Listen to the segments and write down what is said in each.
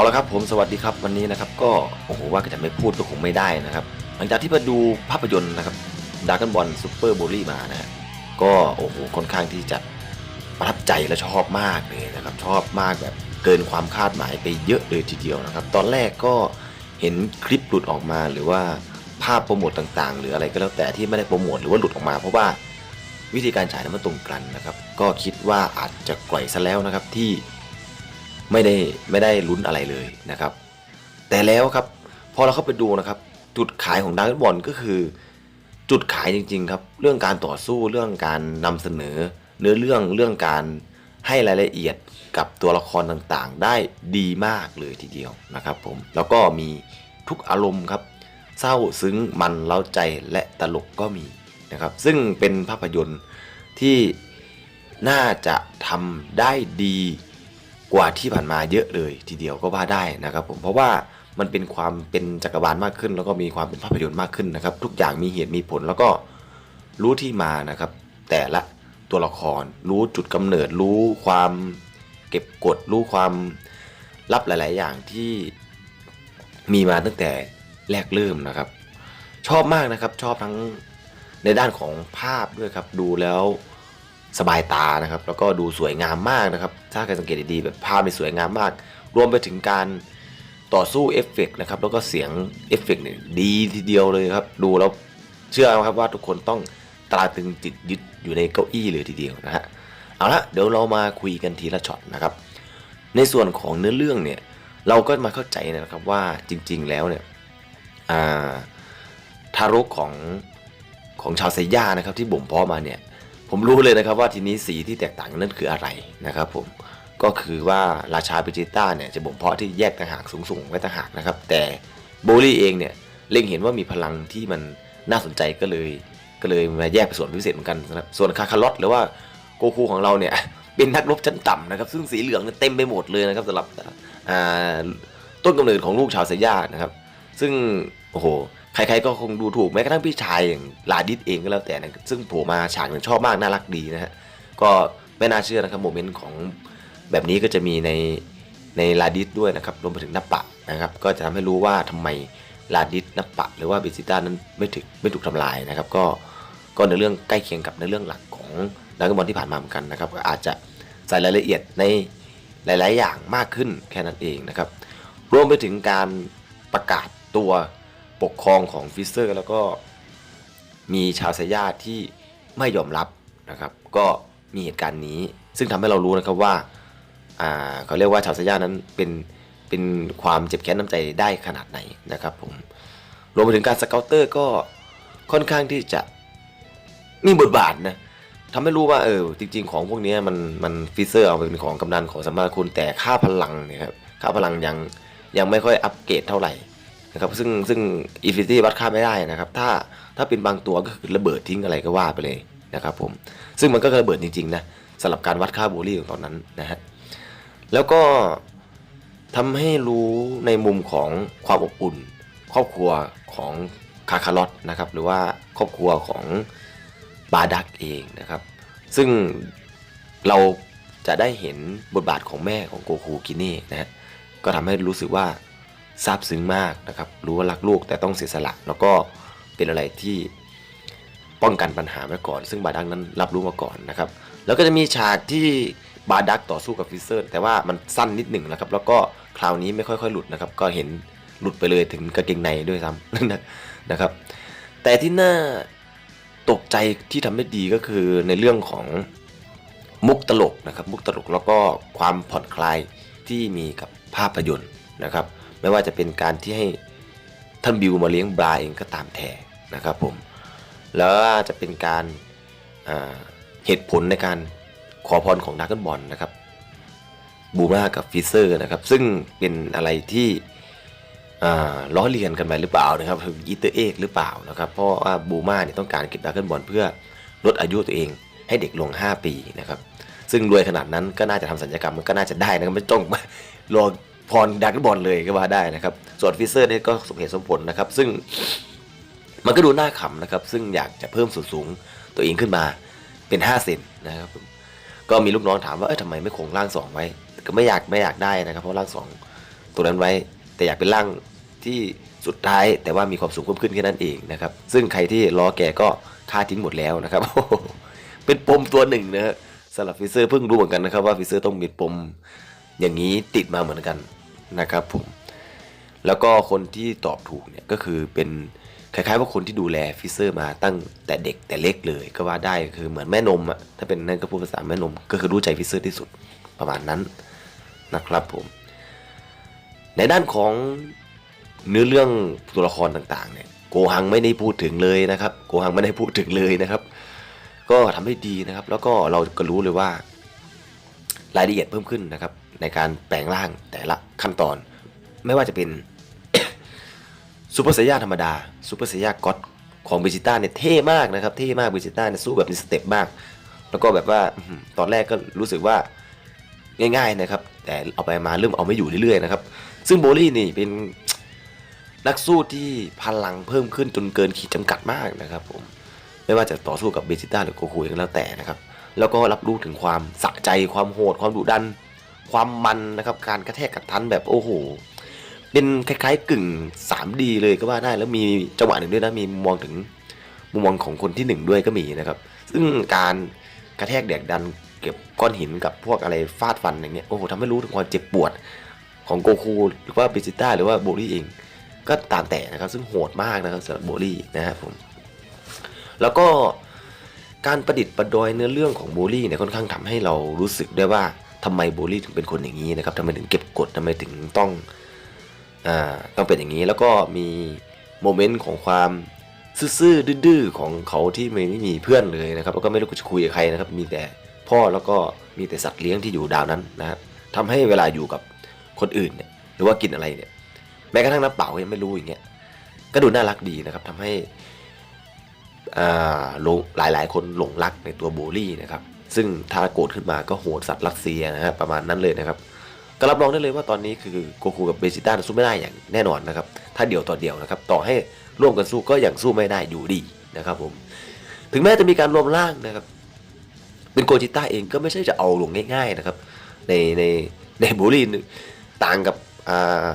เอาละครับผมสวัสดีครับวันนี้นะครับก็โอ้โหว่าจะไม่พูดก็คงไม่ได้นะครับ หลังจากที่มาดูภาพยนตร์นะครับดาร์กบอลซูเปอร์โบลี่มานะก็โอ้โหค่อนข้างที่จะประทับใจและชอบมากเลยนะครับ ชอบมากแบบเกินความคาดหมายไปเยอะเลยทีเดียวนะครับ ตอนแรกก็เห็นคลิปหลุดออกมาหรือว่าภาพโปรโมทต่างๆ หรืออะไรก็แล้วแต่ที่ไม่ได้โปรโมทหรือว่าหลุดออกมา เพราะว่าวิธีการฉายนั้นมันตรงกันนะครับ ก็คิดว่าอาจจะปล่อยซะแล้วนะครับที่ ไม่ได้ไม่ได้ลุ้นอะไรเลยนะครับ แต่แล้วครับพอเราเข้าไปดูนะครับ จุดขายของดาร์กบอลก็คือ จุดขายจริง ๆ ครับ เรื่องการต่อสู้เรื่องการนำเสนอ เนื้อเรื่องเรื่องการให้รายละเอียดกับตัวละครต่างๆ ได้ดีมากเลยทีเดียวนะครับ ผมแล้วก็มีทุกอารมณ์ครับ เศร้าซึ้งมันเล้าใจและตลกก็มีนะครับ ซึ่งเป็นภาพยนตร์ที่น่าจะทำได้ดี กว่าที่ผ่านมาเยอะเลยทีเดียวก็ว่าได้นะครับผมเพราะว่ามันเป็นความเป็นจักรวาลมากขึ้น แล้วก็มีความเป็นภาพยนตร์มากขึ้นนะครับ ทุกอย่างมีเหตุมีผลแล้วก็รู้ที่มานะครับ แต่ละตัวละครรู้จุดกำเนิดรู้ความเก็บกดรู้ความลับหลาย ๆ อย่างที่มีมาตั้งแต่แรกเริ่มนะครับ ชอบมากนะครับชอบทั้งในด้านของภาพด้วยครับ ดูแล้ว สบายตานะครับ แล้วก็ดูสวยงามมากนะครับ ถ้าใครสังเกตดีๆแบบภาพมันสวยงามมาก รวมไปถึงการต่อสู้เอฟเฟกต์นะครับ แล้วก็เสียงเอฟเฟกต์เนี่ยดีทีเดียวเลยครับ ดูแล้วเชื่อครับว่าทุกคนต้องตราตึงจิตยึดอยู่ในเก้าอี้เลยทีเดียวนะฮะ เอาละเดี๋ยวเรามาคุยกันทีละช็อตนะครับ ในส่วนของเนื้อเรื่องเนี่ยเราก็มาเข้าใจนะครับว่าจริงๆแล้วเนี่ยทารกของของชาวไซย่านะครับที่บ่มเพาะมาเนี่ย ผมรู้เลยนะครับว่าทีนี้สีที่แตกต่างนั่นคืออะไรนะครับผมก็คือว่าราชาเบจิต้าเนี่ยจะบ่มเพาะที่แยกต่างหากสูงๆไว้ต่างหากนะครับ แต่โบลี่เองเนี่ยเล็งเห็นว่ามีพลังที่มันน่าสนใจก็เลย ก็เลยมาแยกเป็นส่วนพิเศษเหมือนกันนะครับส่วนคาคาลอตหรือว่าโกคูของเราเนี่ยเป็นนักรบชั้นต่ำนะครับ ซึ่งสีเหลืองเต็มไปหมดเลยนะครับสำหรับต้นกำเนิดของลูกชาวไซย่านะครับ ซึ่งโอ้โห ใครๆก็คงดูถูกแม้กระทั่งพี่ชายอย่างลาดิสเองก็แล้วแต่นะซึ่งโผล่มาฉากหนึ่งชอบมากน่ารักดีนะฮะก็ไม่น่าเชื่อนะครับโมเมนต์ของแบบนี้ก็จะมีในในลาดิสด้วยนะครับรวมไปถึงนับปะนะครับก็จะทำให้รู้ว่าทำไมลาดิสนับปะ หรือว่าเบซิต้านั้นไม่ถึกไม่ถูกทำลายนะครับ ก็ก็ในเรื่องใกล้เคียงกับในเรื่องหลักของดราก้อนบอลที่ผ่านมาเหมือนกันนะครับก็อาจจะใส่รายละเอียดในหลาย ๆ อย่างมากขึ้นแค่นั้นเองนะครับรวมไปถึงการประกาศตัว ปกครองของฟิเซอร์ แล้วก็มีชาวไซย่าที่ไม่ยอมรับนะครับ ก็มีเหตุการณ์นี้ ซึ่งทำให้เรารู้นะครับว่าอ่าเขาเรียกว่าชาวไซย่านั้นเป็นเป็นความเจ็บแค้นน้ำใจได้ขนาดไหนนะครับผมรวมไปถึงการสเกลเตอร์ก็ค่อนข้างที่จะมีบทบาทนะทำให้รู้ว่าเออจริง ๆ ของพวกนี้มันมันฟิเซอร์เอาไปเป็นของกำนันของสมมาคุณแต่ค่าพลังเนี่ยครับค่าพลังยังยังไม่ค่อยอัปเกรดเท่าไหร่ นะครับซึ่งซึ่งอินฟินิตี้วัดค่าไม่ได้นะครับ ถ้าถ้าเป็นบางตัวก็คือระเบิดทิ้งอะไรก็ว่าไปเลยนะครับผมซึ่งมันก็ระเบิดจริงๆนะสำหรับการวัดค่าโบลี่ของตอนนั้นนะฮะแล้วก็ทำให้รู้ในมุมของความอบอุ่น ครอบครัวของคาคาลอตนะครับหรือว่าครอบครัวของบาดักเองนะครับซึ่งเราจะได้เห็นบทบาทของแม่ของโกคูกิเน่นะฮะก็ทำให้รู้สึกว่า ซาบซึ้งมากนะครับ รู้ว่ารักลูกแต่ต้องเสียสละ แล้วก็เป็นอะไรที่ป้องกันปัญหาไว้ก่อน ซึ่งบาดักนั้นรับรู้มาก่อนนะครับ แล้วก็จะมีฉากที่บาดักต่อสู้กับฟิเซอร์ แต่ว่ามันสั้นนิดหนึ่งนะครับ แล้วก็คราวนี้ไม่ค่อยๆหลุดนะครับ ก็เห็นหลุดไปเลยถึงกางเกงในด้วยซ้ำนะครับ แต่ที่น่าตกใจที่ทำได้ดีก็คือในเรื่องของมุกตลกนะครับ มุกตลกแล้วก็ความผ่อนคลายที่มีกับภาพยนตร์นะครับ ไม่ว่าจะเป็นการที่ให้ท่านบิวมาเลี้ยงบราเองก็ตามแท้นะครับผมแล้วจะเป็นการอ่าเหตุผลในการขอพรของดากอนบอลนะครับบูมากับฟิเซอร์นะครับ ซึ่งเป็นอะไรที่ล้อเลียนกันไปหรือเปล่านะครับคืออีเตอร์เอกหรือเปล่านะครับ เพราะว่าบูมาเนี่ยต้องการเก็บดากอนบอลเพื่อลดอายุตัวเองให้เด็กลง 5 ปีนะครับ ซึ่งรวยขนาดนั้นก็น่าจะทำสัญญกรรมมันก็น่าจะได้นะครับไม่ต้องรอ พรดากบอลเลยก็ว่าได้นะครับ ส่วนฟิเซอร์นี่ก็สมเหตุสมผลนะครับ ซึ่งมันก็ดูน่าขำนะครับ ซึ่งอยากจะเพิ่มส่วนสูงตัวเองขึ้นมาเป็น 5 เซนนะครับ ก็มีลูกน้องถามว่าเอ้ยทำไมไม่คงร่างสองไว้ ก็ไม่อยากไม่อยากได้นะครับ เพราะร่างสองตัวนั้นไว้ แต่อยากเป็นร่างที่สุดท้ายแต่ว่ามีความสูงเพิ่มขึ้นแค่นั้นเองนะครับ ซึ่งใครที่ล้อแกก็ฆ่าทิ้งหมดแล้วนะครับ เป็นปมตัวหนึ่งนะสำหรับฟิเซอร์เพิ่งรู้เหมือนกันนะครับว่าฟิเซอร์ต้องมีปมอย่างนี้ติดมาเหมือนกัน นะครับผมแล้วก็คนที่ตอบถูกเนี่ยก็คือเป็นคล้ายๆว่าคนที่ดูแลฟิเซอร์มาตั้งแต่เด็กแต่เล็กเลยก็ว่าได้คือเหมือนแม่นมอะถ้าเป็นนั่นก็พูดภาษาแม่นม ก็คือรู้ใจฟิเซอร์ที่สุดประมาณนั้นนะครับผม ในด้านของเนื้อเรื่องตัวละครต่างๆเนี่ยโกหังไม่ได้พูดถึงเลยนะครับโกหังไม่ได้พูดถึงเลยนะครับ ก็ทำได้ดีนะครับ แล้วก็เราก็รู้เลยว่ารายละเอียดเพิ่มขึ้นนะครับ ในการแปลงร่างแต่ละ ขั้นตอน ไม่ว่าจะเป็นซูเปอร์ไซย่าธรรมดาซูเปอร์ไซย่าก็อดของเบจิต้าเนี่ยเท่มากนะครับเท่มากเบจิต้าเนี่ยสู้แบบมีสเต็ปมาก แล้วก็แบบว่าตอนแรกก็รู้สึกว่าง่ายๆนะครับ แต่เอาไปมาเริ่มเอาไม่อยู่เรื่อยๆนะครับ ซึ่งโบลี่นี่เป็นนักสู้ที่พลังเพิ่มขึ้นจนเกินขีดจำกัดมากนะครับผมไม่ว่าจะต่อสู้กับเบจิต้าหรือโกคูเองแล้วแต่นะครับ แล้วก็รับรู้ถึงความสะใจความโหดความดุดัน ความมันนะครับ การกระแทกกระทันแบบโอ้โห เป็นคล้ายๆกึ่ง 3D เลยก็ว่าได้ แล้วมีจังหวะหนึ่งด้วยนะมีมองถึงมุมมองของคนที่หนึ่งด้วยก็มีนะครับ ซึ่งการกระแทกแดกดันเก็บก้อนหินกับพวกอะไรฟาดฟันอย่างเงี้ยโอ้โหทำให้รู้ถึงความเจ็บปวดของโกคูหรือว่าเบจิต้าหรือว่าโบลี่เองก็ตามแต่นะครับ ซึ่งโหดมากนะครับสำหรับโบลี่นะครับผม แล้วก็การประดิษฐ์ประดอยเนื้อเรื่องของโบลี่เนี่ยค่อนข้างทำให้เรารู้สึกได้ว่า ทำไมโบลี่ถึงเป็นคนอย่างนี้นะครับทำไมถึงเก็บกดทำไมถึงต้องอ่าต้องเป็นอย่างนี้แล้วก็มีโมเมนต์ของความซื่อๆดื้อๆของเขาที่ไม่ไม่มีเพื่อนเลยนะครับแล้วก็ไม่รู้จะคุยกับใครนะครับ มีแต่พ่อแล้วก็มีแต่สัตว์เลี้ยงที่อยู่ดาวนั้นนะครับทำให้เวลาอยู่กับคนอื่นเนี่ยหรือว่ากินอะไรเนี่ยแม้กระทั่งน้ำเปล่ายังไม่รู้อย่างเงี้ยก็ดูน่ารักดีนะครับทำให้อ่าหลงหลายๆคนหลงรักในตัวโบลี่นะครับ ซึ่งถ้าโกรธขึ้นมาก็โหดสัตว์รัสเซียนะฮะประมาณนั้นเลยนะครับก็รับรองได้เลยว่าตอนนี้คือโกคูกับเบจิต้าสู้ไม่ได้อย่างแน่นอนนะครับถ้าเดี่ยวต่อเดี่ยวนะครับต่อให้ร่วมกันสู้ก็ยังสู้ไม่ได้อยู่ดีนะครับผมถึงแม้จะมีการรวมร่างนะครับ เป็นโกจิต้าเองก็ไม่ใช่จะเอาลงง่ายๆนะครับ ในในในโบลี่ต่างกับอ่า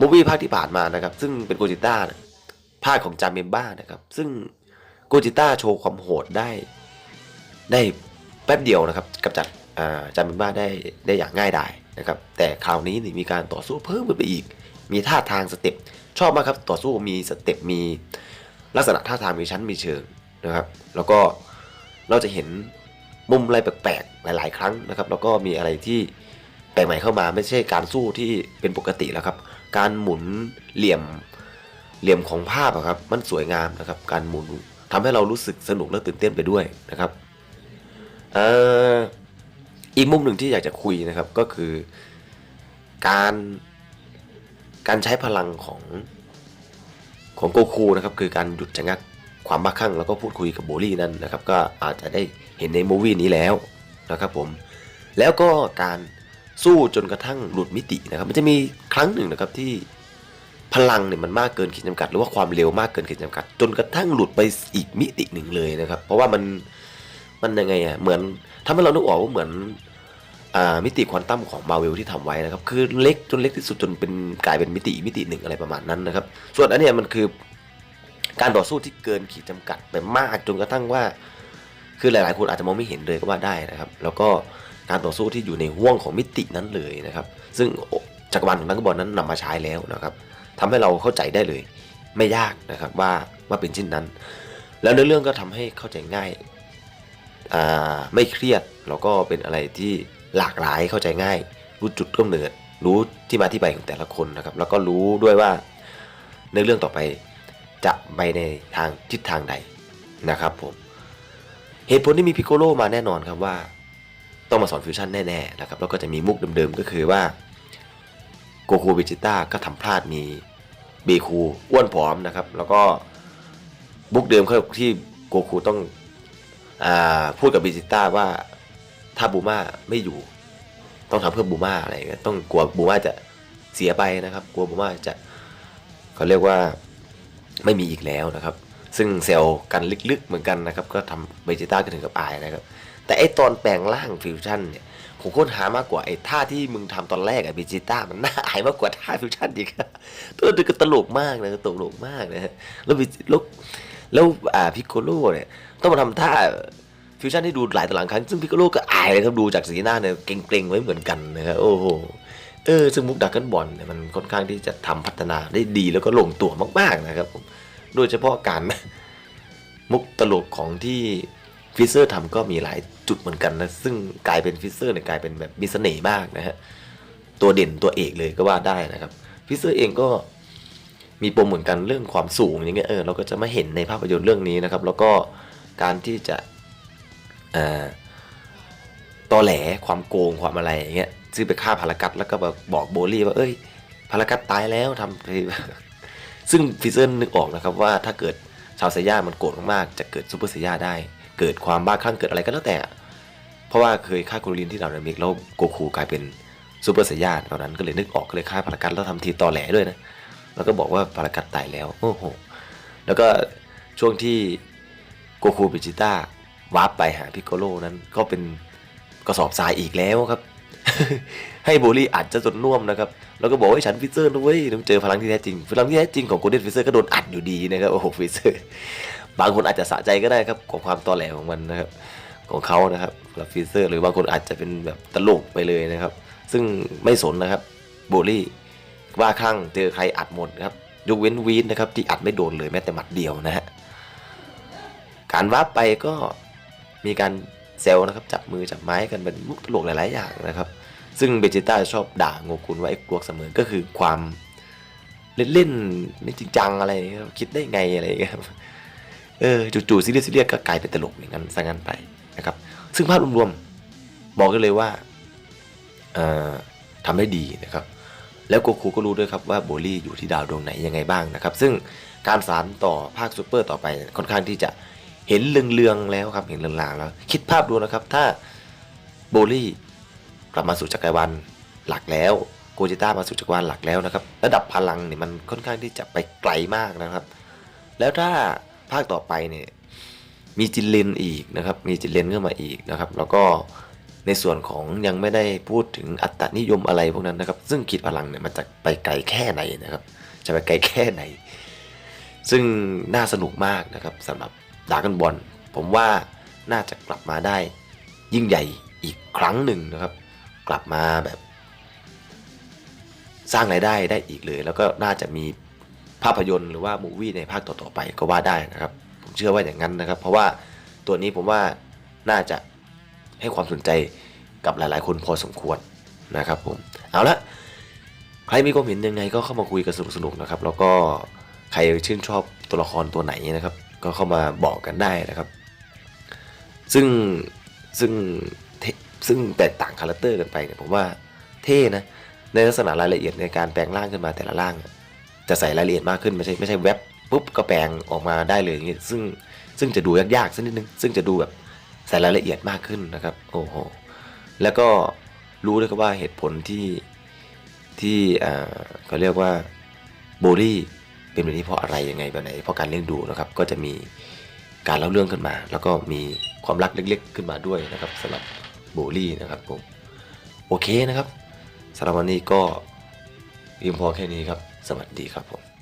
มูวี่ภาคที่ผ่านมานะครับ ซึ่งเป็นโกจิต้าภาคของจาเมมบ้านะครับ ซึ่งโกจิต้าโชว์ความโหดได้ ได้ แป๊บเดียวนะครับกำจัดจาเมมบ้าได้ได้อย่างง่ายดายนะครับ แต่คราวนี้นี่มีการต่อสู้เพิ่มขึ้นไปอีก มีท่าทางสเต็ปชอบมากครับต่อสู้มีสเต็ปมีลักษณะท่าทางมีชั้นมีเชิงนะครับ แล้วก็เราจะเห็นมุมอะไรแปลกๆหลาย ๆ ครั้งนะครับ แล้วก็มีอะไรที่แปลกใหม่เข้ามาไม่ใช่การสู้ที่เป็นปกติแล้วครับ การหมุนเหลี่ยมเหลี่ยมของภาพครับมันสวยงามนะครับ การหมุนทำให้เรารู้สึกสนุกและตื่นเต้นไปด้วยนะครับ อีกมุมหนึ่งที่อยากจะคุยนะครับก็คือการการใช้พลังของของโกคูนะครับคือการหยุดชะงักความบ้าคลั่งแล้วก็พูดคุยกับโบลี่นั่นนะครับ ก็อาจจะได้เห็นในมูวี่นี้แล้วนะครับผมแล้วก็การสู้จนกระทั่งหลุดมิตินะครับ มันจะมีครั้งหนึ่งนะครับที่พลังเนี่ยมันมากเกินขีดจำกัด หรือว่าความเร็วมากเกินขีดจำกัด จนกระทั่งหลุดไปอีกมิติหนึ่งเลยนะครับ เพราะว่ามัน มันยังไงอะเหมือนถ้าให้เรานึกออกว่าเหมือนอมิติควอนตัมของมาเวลที่ทำไว้นะครับ คือเล็กจนเล็กที่สุดจนเป็นกลายเป็นมิติมิติหนึ่งอะไรประมาณนั้นนะครับ ส่วนอันเนี้ยมันคือการต่อสู้ที่เกินขีดจำกัดไปมากจนกระทั่งว่า คือหลายๆ คนอาจจะมองไม่เห็นเลยก็ว่าได้นะครับ แล้วก็การต่อสู้ที่อยู่ในห่วงของมิตินั้นเลยนะครับ ซึ่งจักรวาลของนักบอลนั้นนำมาใช้แล้วนะครับทำให้เราเข้าใจได้เลย ไม่ยากนะครับว่าว่าเป็นเช่นนั้น แล้วในอเรื่องก็ทำให้เข้าใจง่าย ไม่เครียดแล้วก็เป็นอะไรที่หลากหลายเข้าใจง่าย รู้จุดกำเนิด รู้ที่มาที่ไปของแต่ละคนนะครับ แล้วก็รู้ด้วยว่าในเรื่องต่อไปจะไปในทางทิศทางใดนะครับผมเหตุผลที่มีพิโกโลมาแน่นอนครับว่า ต้องมาสอนฟิวชั่นแน่ๆนะครับแล้วก็จะมีมุกเดิมๆก็คือว่าโกคูเบจิต้าก็ทำพลาดมีเบคูอ้วนผอมนะครับ แล้วก็มุกเดิมที่โกคูต้อง พูดกับเบจิต้าว่าถ้าบูมาไม่อยู่ ต้องทำเพื่อบูมาอะไรเงี้ยต้องกลัวบูมาจะเสียไปนะครับ กลัวบูมาจะเขาเรียกว่าไม่มีอีกแล้วนะครับ ซึ่งเซลล์กันลึกๆเหมือนกันนะครับ ก็ทำเบจิต้าก็ถึงกับอายนะครับ แต่ไอตอนแปลงร่างฟิวชั่นเนี่ยผมค้นหามากกว่าไอ้ท่าที่มึงทำตอนแรกอะบิจิต้ามันน่าอายมากกว่าท่าฟิวชั่นอีกตัวนึงก็ตลกมากนะตลกมากนะฮะแล้วบิแล้ว แล้วอ่าพิโกโลเนี่ยต้องมาทำท่าฟิวชั่นที่ดูหลายต่อหลังครั้ง ซึ่งพิโกโลก็อายนะครับดูจากสีหน้าเนี่ยเกรงๆไว้เหมือนกันนะครับโอ้โหเออซึ่งมุกดักกันบอลเนี่ยมันค่อนข้างที่จะทำพัฒนาได้ดีแล้วก็ลงตัวมากๆนะครับโดยเฉพาะการมุกตลกของที่ฟิเซอร์ทำก็มีหลายจุดเหมือนกันนะซึ่งกลายเป็นฟิเซอร์เนี่ยกลายเป็นแบบมีเสน่ห์มากนะฮะตัวเด่นตัวเอกเลยก็ว่าได้นะครับฟิเซอร์เองก็ มีปมเหมือนกันเรื่องความสูงอย่างเงี้ยเออเราก็จะไม่เห็นในภาพยนตร์เรื่องนี้นะครับ แล้วก็การที่จะอ่าตอแหลความโกงความอะไรอย่างเงี้ยซึ่งไปฆ่าพารากัดแล้วก็แบบบอกโบลี่ว่าเอ้ยพารากัดตายแล้วทำซึ่งฟิเซอร์นึกออกนะครับว่าถ้าเกิดชาวไซย่ามันโกรธมากๆจะเกิดซูเปอร์ไซย่าได้ เกิดความบ้าคลั่งเกิดอะไรก็แล้วแต่ เพราะว่าเคยฆ่าโคลินที่ดาวนามิกแล้วโกคูกลายเป็นซูเปอร์ไซย่าตอนนั้นก็เลยนึกออกก็เลยฆ่าพารากัสแล้วทำทีตอแหลด้วยนะ แล้วก็บอกว่าพารากัสตายแล้วโอ้โหแล้วก็ช่วงที่โกคูเบจิต้าวาร์ปไปหาพิกโกโลนั้นก็เป็นกระสอบทรายอีกแล้วครับ ให้โบลี่อัดจะจนน่วมนะครับ แล้วก็บอกว่าฉันฟิเซอร์นะเว้ยต้องเจอพลังที่แท้จริงพลังที่แท้จริงของโกลเด้นฟิเซอร์ก็โดนอัดอยู่ดีนะครับโอ้โหฟิเซอร์บางคนอาจจะสะใจก็ได้ครับของความตอแหลของมันนะครับของเขานะครับแล้วฟิเซอร์ หรือบางคนอาจจะเป็นแบบตลกไปเลยนะครับ ซึ่งไม่สนนะครับโบลี่ ว่าคลั่งเจอใครอัดหมดครับยกเว้นวีนนะครับที่อัดไม่โดนเลยแม้แต่หมัดเดียวนะฮะการวาร์ปไปก็มีการเซลนะครับจับมือจับไม้กันเป็นมุกตลกหลาย ๆ อย่างนะครับ ซึ่งเบจิต้าชอบด่าโงกุนว่าไอ้กลวกเสมอก็คือความเล่นๆไม่จริงจังอะไรครับคิดได้ไงอะไรเงี้ยครับเออจู่ๆซีเรียสซีเรียสก็กลายเป็นตลกอย่างนั้นซะงั้นไปนะครับ ซึ่งภาพรวมๆบอกกันเลยว่าทำได้ดีนะครับ แล้วโกคูก็รู้ด้วยครับว่าโบลี่อยู่ที่ดาวดวงไหนยังไงบ้างนะครับ ซึ่งการสารต่อภาคซูเปอร์ต่อไปค่อนข้างที่จะเห็นเลืองๆแล้วครับเห็นเลืองๆแล้ว คิดภาพดูนะครับถ้าโบลี่กลับมาสู่จักรวาลหลักแล้วโกจิต้ามาสู่จักรวาลหลักแล้วนะครับระดับพลังเนี่ยมันค่อนข้างที่จะไปไกลมากนะครับ แล้วถ้าภาคต่อไปเนี่ยมีจินเลนอีกนะครับ มีจินเลนเข้ามาอีกนะครับ แล้วก็ ในส่วนของยังไม่ได้พูดถึงอัตนิยมอะไรพวกนั้นนะครับ ซึ่งขีดพลังเนี่ยมันจะไปไกลแค่ไหนนะครับ จะไปไกลแค่ไหน ซึ่งน่าสนุกมากนะครับสำหรับดากันบอลผมว่าน่าจะกลับมาได้ยิ่งใหญ่อีกครั้งหนึ่งนะครับ กลับมาแบบ สร้างรายได้ได้อีกเลย แล้วก็น่าจะมีภาพยนตร์หรือว่ามูวี่ในภาคต่อๆไปก็ว่าได้นะครับ ผมเชื่อว่าอย่างนั้นนะครับ เพราะว่าตัวนี้ผมว่าน่าจะ ให้ความสนใจกับหลายๆ คนพอสมควรนะครับผมเอาละใครมีความเห็นยังไงก็เข้ามาคุยกันสนุกๆนะครับ แล้วก็ใครชื่นชอบตัวละครตัวไหนนะครับ ก็เข้ามาบอกกันได้นะครับ ซึ่งซึ่งซึ่งแตกต่างคาแรคเตอร์กันไปเนี่ยผมว่าเท่นะในลักษณะรายละเอียดในการแปลงร่างขึ้นมาแต่ละร่าง จะใส่รายละเอียดมากขึ้นไม่ใช่ไม่ใช่แว็บปุ๊บก็แปลงออกมาได้เลยอย่างงี้ซึ่งซึ่งจะดูยากๆสักนิดนึงซึ่งจะดูแบบ ใส่รายละเอียดมากขึ้นนะครับโอ้โหแล้วก็รู้ด้วยครับว่าเหตุผลที่ที่อ่าเขาเรียกว่าโบลี่เป็นแบบนี้เพราะอะไรยังไงแบบไหนเพราะการเลี้ยงดูนะครับ ก็จะมีการเล่าเรื่องขึ้นมา แล้วก็มีความรักเล็กๆ ขึ้นมาด้วยนะครับสำหรับโบลี่นะครับผมโอเคนะครับสำหรับวันนี้ก็เพียงพอแค่นี้ครับ สวัสดีครับผม